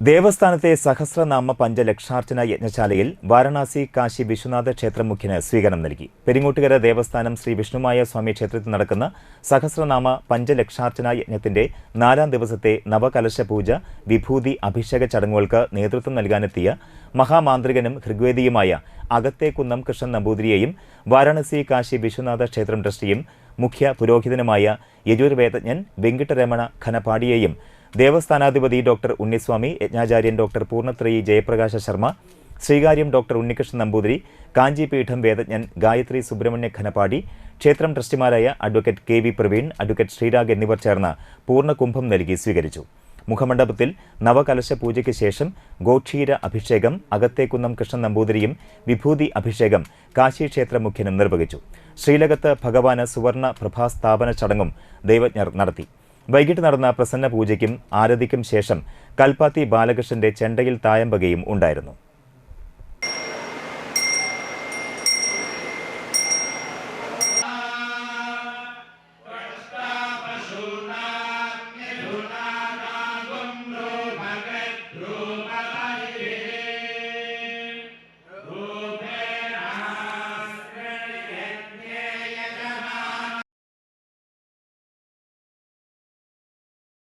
ദേവസ്ഥാനത്തെ സഹസ്രനാമ പഞ്ചലക്ഷാർച്ചന യജ്ഞശാലയിൽ വാരണാസി കാശി വിശ്വനാഥ ക്ഷേത്രം മുഖ്യന് സ്വീകരണം നൽകി. പെരിങ്ങോട്ടുകര ദേവസ്ഥാനം ശ്രീ വിഷ്ണുമായ സ്വാമി ക്ഷേത്രത്തിൽ നടക്കുന്ന സഹസ്രനാമ പഞ്ചലക്ഷാർച്ചന യജ്ഞത്തിന്റെ നാലാം ദിവസത്തെ നവകലശ പൂജ വിഭൂതി അഭിഷേക ചടങ്ങുകൾക്ക് നേതൃത്വം നൽകാനെത്തിയ മഹാമാന്ത്രികനും ഹൃഗ്വേദിയുമായ അകത്തേക്കുന്നം കൃഷ്ണൻ നമ്പൂതിരിയെയും വാരാണസി കാശി വിശ്വനാഥ ക്ഷേത്രം ട്രസ്റ്റിയും മുഖ്യ പുരോഹിതനുമായ യജുർവേദജ്ഞൻ വെങ്കിട്ടരമണ ഖനപാടിയെയും ദേവസ്ഥാനാധിപതി ഡോക്ടർ ഉണ്ണിസ്വാമി യജ്ഞാചാര്യൻ ഡോക്ടർ പൂർണത്രയി ജയപ്രകാശ ശർമ്മ ശ്രീകാര്യം ഡോക്ടർ ഉണ്ണികൃഷ്ണൻ നമ്പൂതിരി കാഞ്ചിപീഠം വേദജ്ഞൻ ഗായത്രി സുബ്രഹ്മണ്യ ഖനപാടി ക്ഷേത്രം ട്രസ്റ്റിമാരായ advocate K V Praveen advocate Sreerag എന്നിവർ ചേർന്ന് പൂർണ കുംഭം നൽകി സ്വീകരിച്ചു. മുഖമണ്ഡപത്തിൽ നവകലശ പൂജയ്ക്ക് ശേഷം ഗോക്ഷീര അഭിഷേകം അകത്തേക്കുന്നം കൃഷ്ണൻ നമ്പൂതിരിയും വിഭൂതി അഭിഷേകം കാശി ക്ഷേത്ര മുഖ്യനും നിർവഹിച്ചു. ശ്രീലകത്ത് ഭഗവാന് സുവർണ പ്രഭാസ്ഥാപന ചടങ്ങും ദൈവജ്ഞർ നടത്തി. വൈകിട്ട് നടന്ന പ്രസന്ന പൂജയ്ക്കും ആരതിക്കും ശേഷം കൽപ്പാത്തി ബാലകൃഷ്ണന്റെ ചെണ്ടയിൽ തായമ്പകയും ഉണ്ടായിരുന്നു